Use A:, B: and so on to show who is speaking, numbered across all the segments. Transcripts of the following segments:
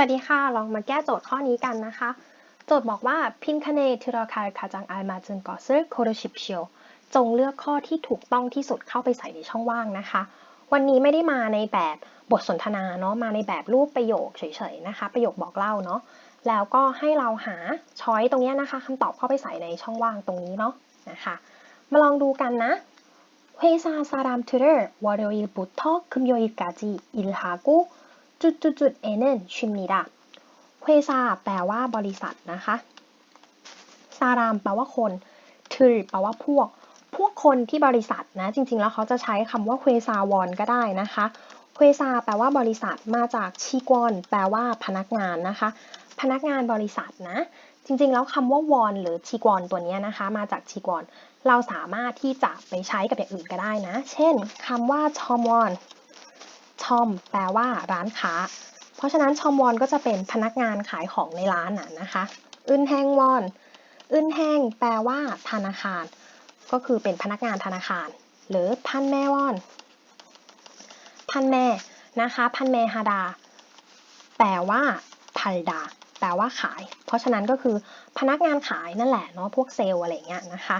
A: วัสดีค่ะ ลองมาแก้โจทย์ข้อนี้กันนะคะ โจทย์บอกว่าพินคเนทิราคาคาจังไอมาจึงก่อซึโคโรชิปเชียวจงเลือกข้อที่ถูกต้องที่สุดเข้าไปใส่ในช่องว่างนะคะ วันนี้ไม่ได้มาในแบบบทสนทนาเนาะ มาในแบบรูปประโยคเฉยๆนะคะ ประโยคบอกเล่าเนาะ แล้วก็ให้เราหาช้อยตรงนี้นะคะคำตอบเข้าไปใส่ในช่องว่างตรงนี้เนาะนะคะ มาลองดูกันนะ 회사 사람들을 월요일부터 금요일까지 일하고 จุดจุดจุดเอเนนชิมนิดะเควซาแปลว่าบริษัทนะคะ ซารามแปลว่าคนทือแปลว่าพวก พวกคนที่บริษัทนะ จริง ๆ แล้วเขาจะใช้คำว่าเควซาวอนก็ได้นะคะเควซาแปลว่าบริษัทมาจากชีกอนแปลว่าพนักงานนะคะ พนักงานบริษัทนะ จริง ๆ แล้วคำว่าวอนหรือชีกอนตัวนี้นะคะ มาจากชีกอนเราสามารถที่จะไปใช้กับอย่างอื่นก็ได้นะ เช่นคำว่าชอมวอน ชอมแปลว่าร้านค้า เพราะฉะนั้นชอมวอนก็จะเป็นพนักงานขายของในร้านน่ะนะคะอึนแฮงวอนอึนแฮงแปลว่า ธนาคาร ก็คือเป็นพนักงานธนาคาร หรือพันแม่วอน พันแม่นะคะ พันแม่ฮาดา แปลว่าพัลดา แปลว่าขาย เพราะฉะนั้นก็คือพนักงานขายนั่นแหละเนาะพวกเซลล์อะไรเงี้ยนะคะ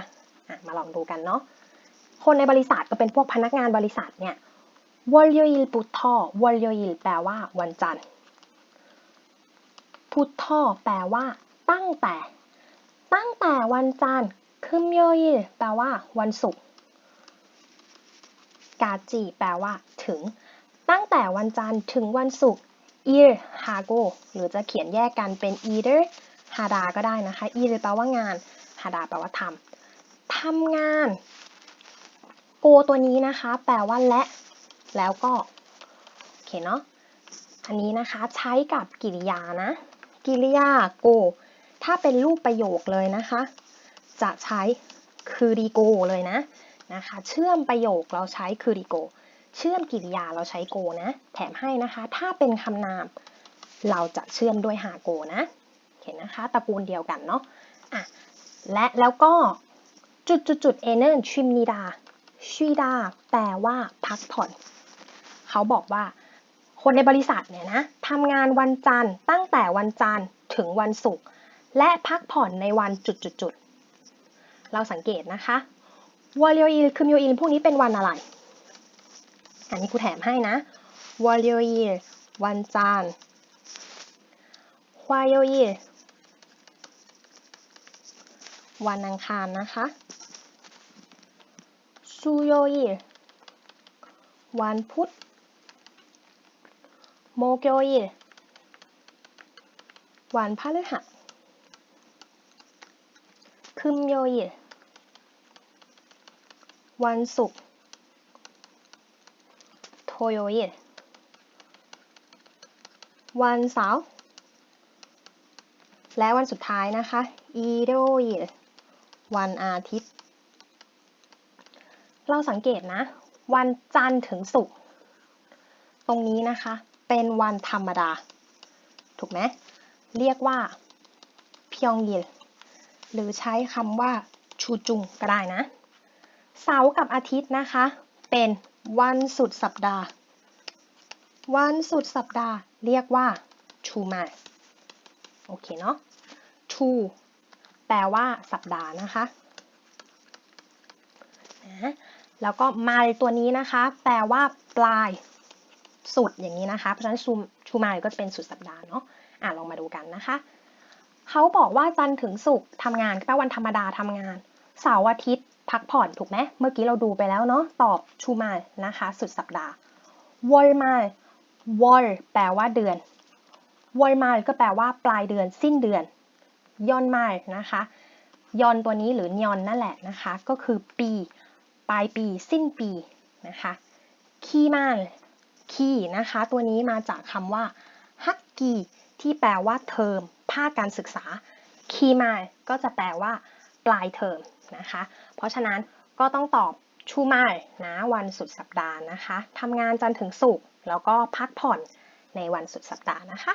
A: ะมาลองดูกันเนาะคนในบริษัทก็เป็นพวกพนักงานบริษัทเนี่ย วอลโยอิลปุทโธวอลโยอิลแปลว่า วันจันทร์พุทโธแปลว่า ตั้งแต่ ตั้งแต่วันจันทร์คึมโยอิลแปลว่า วันศุกร์กาจีแปลว่า ถึง ตั้งแต่วันจันทร์ถึงวันศุกร์ ir hago หรือจะเขียนแยกกันเป็น either hada ก็ได้นะคะ ir แปลว่างาน hada แปลว่าทำทำงาน โกตัวนี้นะคะ แปลว่าและ แล้วก็โอเคเนาะอันนี้นะคะใช้กับกิริยานะ กิริยา go ถ้าเป็นรูปประโยคเลยนะคะ จะใช้คือดีโกเลยนะนะคะ เชื่อมประโยคเราใช้คือดีโกเชื่อมกิริยาเราใช้โกนะ แถมให้นะคะ ถ้าเป็นคำนามเราจะเชื่อมด้วยหาโกนะเห็นนะคะตระกูลเดียวกันเนาะอะและแล้วก็จุดจุดจุดเอเนอร์ชิมนีดาชีดาแปลว่าพักผ่อน เขาบอกว่า คนในบริษัทเนี่ยนะทำงานวันจันทร์ตั้งแต่วันจันทร์ถึงวันศุกร์และพักผ่อนในวันจุดๆเราสังเกตนะคะวอลโยอิลคืมโยอิลพวกนี้เป็นวันอะไร อันนี้ครูแถมให้นะวอลโยอิลวันจันทร์ควายโยอิลวันอังคารนะคะซูโยอิลวันพุธ โมโกยิวันพฤหัสคึมโยยิวันศุกร์โทโยยิวันเสาร์และวันสุดท้ายนะคะ อีโดยิวันอาทิตย์ เราสังเกตนะ วันจันทร์ถึงศุกร์ ตรงนี้นะคะ เป็นวันธรรมดา ถูกไหมเรียกว่าเพียงยิลหรือใช้คำว่าชูจุงก็ได้นะ เสาร์กับอาทิตย์นะคะ เป็นวันสุดสัปดาห์ วันสุดสัปดาห์ เรียกว่าชูมาโอเคเนาะชูแปลว่าสัปดาห์นะคะนะแล้วก็มาตัวนี้นะคะ แปลว่าปลาย สุดอย่างนี้นะคะ เพราะฉะนั้นชูชูมาก็จะเป็นสุดสัปดาห์เนาะอะลองมาดูกันนะคะ เขาบอกว่าจันทร์ถึงศุกร์ทำงานแปลวันธรรมดาทำงานเสาร์อาทิตย์พักผ่อนถูกไหมเมื่อกี้เราดูไปแล้วเนาะตอบชูมานะคะ สุดสัปดาห์วอลมาวอลแปลว่าเดือนวอลมาก็แปลว่าปลายเดือนสิ้นเดือนยอนมานะคะยอนตัวนี้หรือยอนนั่นแหละนะคะ ก็คือปี ปลายปีสิ้นปีนะคะคีมา คีนะคะ ตัวนี้มาจากคำว่าฮักกีที่แปลว่าเทอมภาคการศึกษา คีมาก็จะแปลว่า ปลายเทอมนะคะ เพราะฉะนั้นก็ต้องตอบชูมานะวันสุดสัปดาห์นะคะทำงานจันถึงศุกร์แล้วก็พักผ่อนในวันสุดสัปดาห์นะคะ